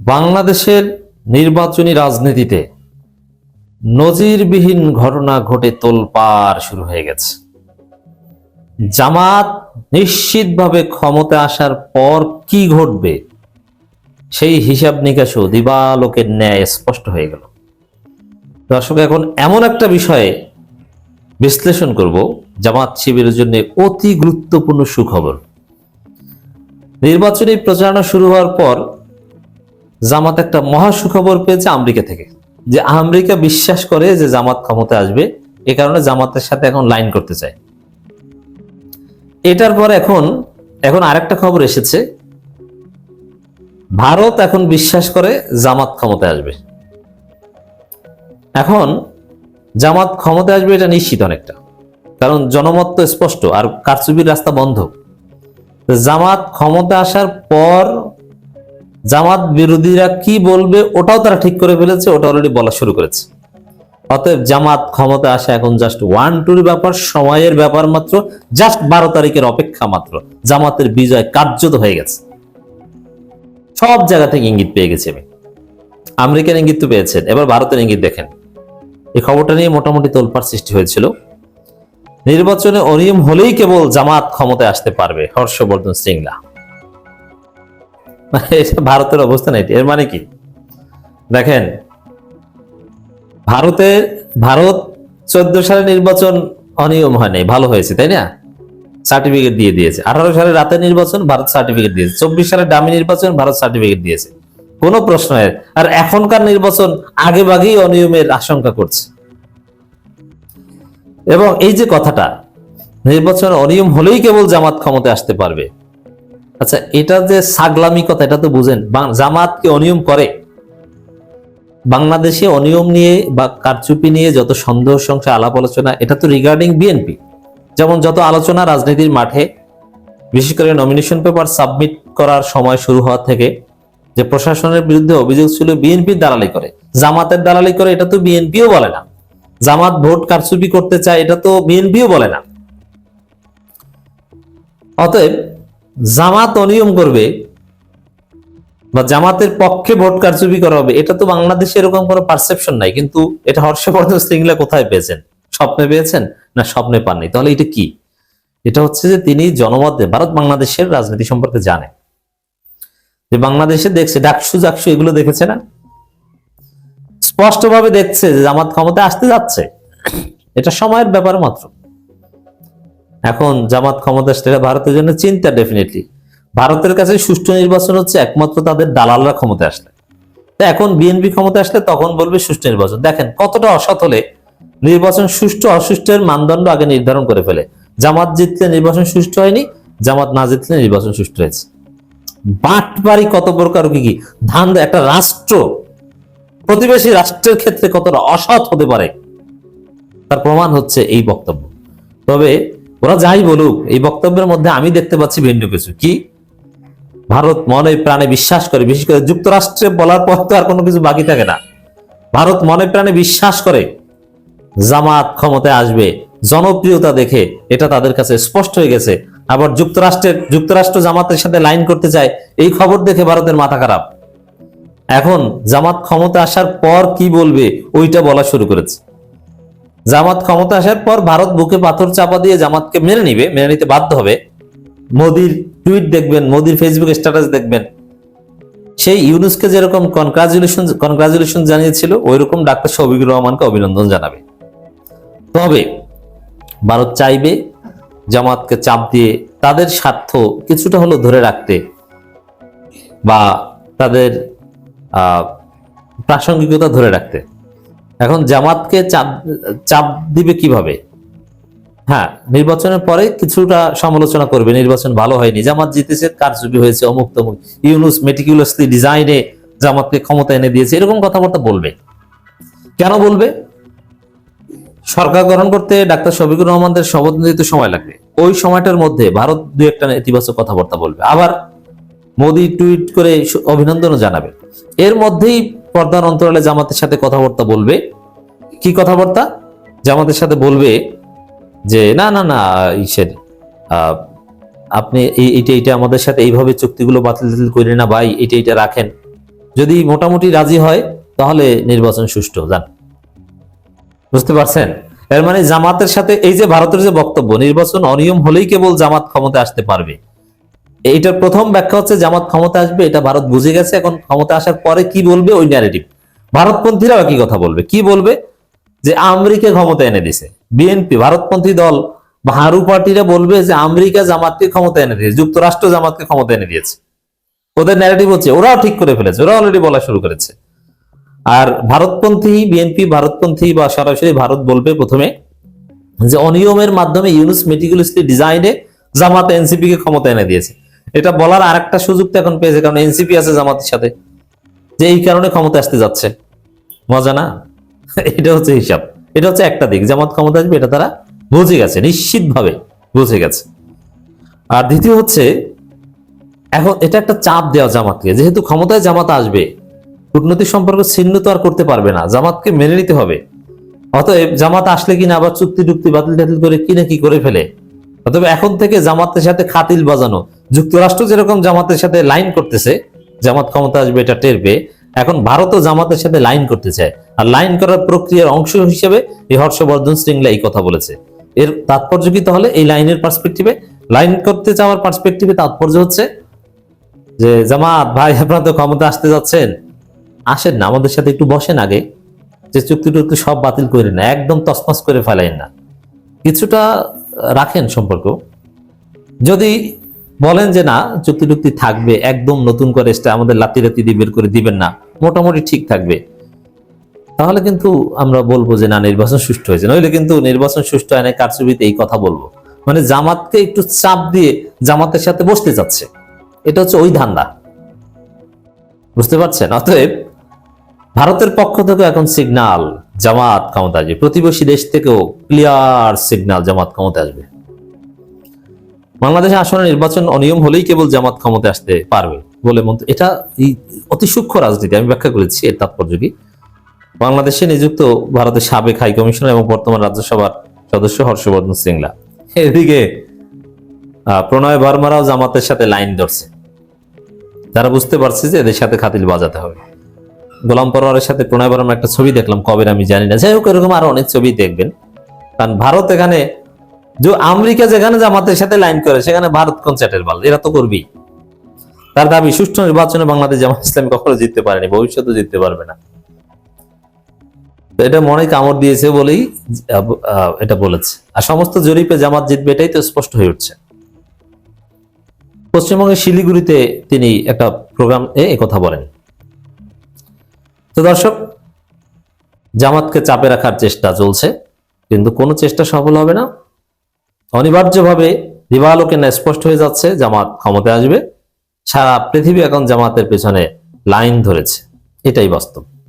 বাংলাদেশের নির্বাচনী রাজনীতিতে নজিরবিহীন ঘটনা ঘটে তোলপাড় শুরু হয়ে গেছে। জামাত নিশ্চিতভাবে ক্ষমতা আসার পর কি ঘটবে, সেই হিসাব নিকাশও দিবালোকের ন্যায় স্পষ্ট হয়ে গেল। দর্শক, এখন এমন একটা বিষয়ে বিশ্লেষণ করব, জামাত শিবিরের জন্য অতি গুরুত্বপূর্ণ সুখবর। নির্বাচনী প্রচারণা শুরু হওয়ার পর জামাত একটা মহা সুখবর পেয়েছে আমেরিকা থেকে, যে আমেরিকা বিশ্বাস করে যে জামাত ক্ষমতা আসবে, এ কারণে জামাতের সাথে এখন লাইন করতে চায়। এটার পর এখন এখন আরেকটা খবর এসেছে, ভারত এখন বিশ্বাস করে জামাত ক্ষমতায় আসবে। এখন, জামাত ক্ষমতায় আসবে এটা নিশ্চিত অনেকটা, কারণ জনমত তো স্পষ্ট আর কারচুপির রাস্তা বন্ধ। জামাত ক্ষমতা আসার পর জামাত বিরোধীরা কি বলবে ওটাও তারা ঠিক করে ফেলেছে, ওটা অলরেডি বলা শুরু করেছে। অতএব জামাত ক্ষমতা আসা এখন জাস্ট ওয়ান টুর ব্যাপার, সময়ের ব্যাপার মাত্র জাস্ট বারো তারিখের অপেক্ষা মাত্র। জামাতের বিজয় কার্যত হয়ে গেছে। সব জায়গা থেকে ইঙ্গিত পেয়ে গেছি আমি। আমেরিকার ইঙ্গিত তো পেয়েছেন, এবার ভারতের ইঙ্গিত দেখেন। এই খবরটা নিয়ে মোটামুটি তোলপাড় সৃষ্টি হয়েছিল। নির্বাচনে অনিয়ম হলেই কেবল জামাত ক্ষমতায় আসতে পারবে, হর্ষবর্ধন সিংলা। মানে এটা ভারতের অবস্থা নেই এর মানে কি? দেখেন ভারতের ভারত চোদ্দ সালে নির্বাচন অনিয়ম হয় নাই, ভালো হয়েছে, তাই না? সার্টিফিকেট দিয়ে দিয়েছে। আঠারো সালে রাতের নির্বাচন, ভারত সার্টিফিকেট দিয়েছে। চব্বিশ সালে ডামি নির্বাচন, ভারত সার্টিফিকেট দিয়েছে। কোনো প্রশ্নের আর এখনকার নির্বাচন আগে বাগেই অনিয়মের আশঙ্কা করছে। এবং এই যে কথাটা, নির্বাচন অনিয়ম হলেই কেবল জামাত ক্ষমতায় আসতে পারবে। আচ্ছা এটা যে সাগলামি কথা এটা তো বুঝেন। জামাত কি অনিয়ম করে। বাংলাদেশে অনিয়ম নিয়ে বা কারচুপি নিয়ে যত সন্দেহ, সংশয়, আলাপ আলোচনা, এটা তো রিগার্ডিং বিএনপি যেমন যত আলোচনা রাজনীতির মাঠে, বিশেষ করে নমিনেশন পেপার সাবমিট করার সময় শুরু হওয়া থেকে, যে প্রশাসনের বিরুদ্ধে অভিযোগ ছিল বিএনপির দালালি করে। জামাতের দালালি করে, এটা তো বিএনপিও বলে না। জামাত ভোট কারচুপি করতে চায়, এটা তো বিএনপিও বলে না। অতএব জামাত অনিয়ম করবে বা জামাতের পক্ষে ভোট কারচুপি করা হবে, এটা তো বাংলাদেশে এরকম কোনো পারসেপশন নাই, কিন্তু এটা হর্ষবর্ধন শ্রীংলা কোথায় পেয়েছেন? স্বপ্নে পেয়েছেন না স্বপ্নে পাননি? তাহলে এটা কি? এটা হচ্ছে যে তিনি জনমতে ভারত বাংলাদেশের রাজনীতি সম্পর্কে জানে। যে বাংলাদেশে দেখছে, ডাকসু জাকসু এগুলো দেখেছে না? স্পষ্টভাবে দেখছে যে জামাত ক্ষমতা আসতে যাচ্ছে। এটা সময়ের ব্যাপার মাত্র। এখন জামাত ক্ষমতা এটা ভারতের জন্য চিন্তা ডেফিনেটলি ভারতের কাছে সুষ্ঠু নির্বাচন হচ্ছে একমাত্র তাদের দালালরা ক্ষমতা আসলে। তো এখন বিএনপি ক্ষমতা আসলে তখন বলবে সুষ্ঠু নির্বাচন। দেখেন, কতটা অসৎ হলে নির্বাচন সুষ্ঠু অসুষ্ঠের মানদণ্ড আগে নির্ধারণ করে ফেলে। জামাত জিতলে নির্বাচন সুষ্ঠু হয়নি, জামাত না জিতলে নির্বাচন সুষ্ঠু হয়েছে। বাটবাড়ি কত প্রকার কি কি? ধান একটা রাষ্ট্র, প্রতিবেশী রাষ্ট্রের ক্ষেত্রে কতটা অসৎ হতে পারে? তার প্রমাণ হচ্ছে এই বক্তব্য। তবে ওরা যাই বলুক, এই বক্তব্যের মধ্যে আমি দেখতে পাচ্ছি ভিন্ন কিছু। কি? ভারত মনে প্রাণে বিশ্বাস করে, বিশেষ করে যুক্তরাষ্ট্রে বলার পর তো আর কোনো কিছু বাকি থাকে না। ভারত মনে প্রাণে বিশ্বাস করে, জামাত ক্ষমতায় আসবে, জনপ্রিয়তা দেখে, এটা তাদের কাছে স্পষ্ট হয়ে গেছে। আবার যুক্তরাষ্ট্রের, যুক্তরাষ্ট্র জামাতের সাথে লাইন করতে চায়, এই খবর দেখে ভারতের মাথা খারাপ। এখন জামাত ক্ষমতা আসার পর কি বলবে, ওইটা বলা শুরু করেছে। জামাত ক্ষমতা আসার পর ভারত বুকে পাথর চাপা দিয়ে জামাতকে মেনে নিবে, মেনে নিতে বাধ্য হবে। মোদির টুইট দেখবেন, মোদির ফেসবুক স্ট্যাটাস দেখবেন। সেই ইউনুসকে যেরকম কনগ্রাচুলেশন কনগ্রাচুলেশন জানিয়েছিল ওই রকম ডাক্তার শফিকুর রহমানকে অভিনন্দন জানাবে। তবে ভারত চাইবে জামাতকে চাপ দিয়ে তাদের স্বার্থ কিছুটা হলেও ধরে রাখতে বা তাদের প্রাসঙ্গিকতা ধরে রাখতে। এখন জামাতকে চাপ চাপ দিবে কীভাবে? হ্যাঁ নির্বাচনের পরে কিছুটা সমালোচনা করবে, নির্বাচন ভালো হয়নি। জামাত জিতেছে, কারচুপি হয়েছে, অমুক তমুক। ইউনুস মেটিকুলাসলি ডিজাইনে জামাতকে ক্ষমতা এনে দিয়েছে, এরকম কথাবার্তা বলবে। কেন বলবে? সরকার গঠন করতে ডাক্তার শফিকুর রহমানদের শপথ নিতে সময় লাগবে। ওই সময়টার মধ্যে ভারত দু একটা নেতিবাচক কথাবার্তা বলবে। আবার মোদি টুইট করে অভিনন্দনও জানাবে। এর মধ্যেই পর্দার অন্তরালে জামাতের সাথে কথাবার্তা বলবে। কি কথাবার্তা? জামাতের সাথে বলবে যে, না না না, ইসের আপনি এইটা এইটা আমাদের সাথে এইভাবে চুক্তিগুলো বাতিল টাতিল করেন না ভাই এটা এটা রাখেন। যদি মোটামুটি রাজি হয়, তাহলে নির্বাচন সুষ্ঠু, যান। বুঝতে পারছেন? এর মানে জামাতের সাথে এই যে ভারতের যে বক্তব্য, নির্বাচন অনিয়ম হলেই কেবল জামাত ক্ষমতা আসতে পারবে। এইটার প্রথম ব্যাখ্যা হচ্ছে জামাত ক্ষমতা আসবে, এটা ভারত বুঝে গেছে, এখন ক্ষমতা আসার পরে কি বলবে ওই ন্যারেটিভ ভারতপন্থীরাও একই কথা বলবে। কি বলবে? যে আমেরিকা ক্ষমতা এনে দিছে বিএনপি ভারতপন্থী দল, বা হারু পার্টিরা বলবে যে আমেরিকা জামাতকে ক্ষমতা এনে দিয়েছে, যুক্তরাষ্ট্র জামাতকে ক্ষমতা এনে দিয়েছে। ওদের ন্যারেটিভ হচ্ছে, ওরাও ঠিক করে ফেলেছে, ওরা অলরেডি বলা শুরু করেছে। আর ভারতপন্থী বিএনপি ভারতপন্থী বা সরাসরি ভারত বলবে প্রথমে যে অনিয়মের মাধ্যমে ইউনুস মেটিকুলাসলি ডিজাইনে জামাত এনসিপি কে ক্ষমতা এনে দিয়েছে। এটা বলার আরেকটা সুযোগ তো এখন পেয়েছে, কারণ এনসিপি আছে জামাতের সাথে। যে এই কারণে ক্ষমতা আসতে যাচ্ছে। মজা না? এটা হচ্ছে হিসাব। এটা হচ্ছে একটা দিক। জামাত ক্ষমতা আসবে, এটা তারা বুঝে গেছে, নিশ্চিতভাবে বুঝে গেছে। আর দ্বিতীয় হচ্ছে, এখন এটা একটা চাপ দেওয়া জামাতকে। যেহেতু ক্ষমতায় জামাত আসবে, কূটনৈতিক সম্পর্ক ছিন্ন তো আর করতে পারবে না। জামাতকে মেনে নিতে হবে। অতএব জামাত আসলে কিনা আবার চুক্তি টুক্তি বাতিল টাতিল করে কি না, কি করে ফেলে? অতএব এখন থেকে জামাতের সাথে খাতিল বাজানো যুক্তরাষ্ট্র যেরকম জামাতের সাথে লাইন করতেছে, জামাত ক্ষমতা আসবে এটা টের পেয়ে, এখন ভারতও জামাতের সাথে লাইন করতে চায়। আর লাইন করার প্রক্রিয়ার অংশ হিসেবে এই হর্ষবর্ধন শ্রীংলা এই কথা বলেছে। এর তাৎপর্য কি তাহলে? এই লাইনের পার্সপেক্টিভে লাইন করতে চাওয়ার পার্সপেক্টিভে তাৎপর্য হচ্ছে যে, জামাত, ভাই, আপনারা তো ক্ষমতা আসতে যাচ্ছেন। আসেন না, আমাদের সাথে একটু বসেন আগে। যে চুক্তি টুক্তি সব বাতিল করে না, একদম তসমাস করে ফেলাইন না। কিছুটা রাখেন সম্পর্ক। যদি বলেন যে না চুক্তি টুক্তি থাকবে, একদম নতুন করে এসটা আমাদের লাতি লাতি দিয়ে বের করে দিবেন না, মোটামুটি ঠিক থাকবে। তাহলে কিন্তু আমরা বলব যে না, নির্বাচন সুষ্ঠু হয়েছে। নইলে কিন্তু নির্বাচন সুষ্ঠু হয় না কারচুপিতে এই কথা বলব। মানে জামাতকে একটু চাপ দিয়ে জামাতের সাথে বসতে চাচ্ছে। এটা হচ্ছে ওই ধান্দা। বুঝতে পারছেন? অতএব ভারতের পক্ষ থেকে এখন সিগনাল জামাত ক্ষমতা আসবে। প্রতিবেশী দেশ থেকেও ক্লিয়ার সিগনাল জামাত ক্ষমতা আসবে। বাংলাদেশে আসলে নির্বাচন অনিয়ম হলেই কেবল জামাত ক্ষমতা আসতে পারবে বলে মন্ত এটা অতি সূক্ষ্ম রাজনীতি, আমি ব্যাখ্যা করেছি, এর তাৎপর্য কি? বাংলাদেশে নিযুক্ত ভারতের সাবেক হাই কমিশনার এবং বর্তমান রাজ্যসভার সদস্য হর্ষবর্ধন সিংলা। এদিকে প্রণয় বর্মারাও জামাতের সাথে লাইন ধরছে। তারা বুঝতে পারছে যে এদের সাথে খাতিল বাজাতে হবে। গোলাম পরোয়ারের সাথে প্রণয় বর্মার একটা ছবি দেখলাম কবে আমি জানি না। যাই হোক, এরকম আরও অনেক ছবি দেখবেন। কারণ ভারত এখানে যে আমেরিকা যেখানে জামাতের সাথে লাইন করে, সেখানে ভারত কোন চ্যাটের বাল? এরা তো করবি তার দাবি, সুষ্ঠু নির্বাচনে বাংলাদেশ জামাত ইসলামী কখনো জিততে পারেনি ভবিষ্যতে জিততে পারবে না। এটা মনে কামড় দিয়েছে বলেই এটা বলেছে। আর সমস্ত জরিপে জামাত জিতবে এটাই তো স্পষ্ট হয়ে উঠছে। পশ্চিমবঙ্গের শিলিগুড়িতে তিনি একটা প্রোগ্রাম এ কথা বলেন। তো দর্শক, জামাতকে চাপে রাখার চেষ্টা চলছে, কিন্তু কোনো চেষ্টা সফল হবে না। অনিবার্যভাবে দিবালোকে না স্পষ্ট হয়ে যাচ্ছে, জামাত ক্ষমতায় আসবে। সারা পৃথিবী এখন জামাতের পেছনে লাইন ধরেছে। এটাই বাস্তব।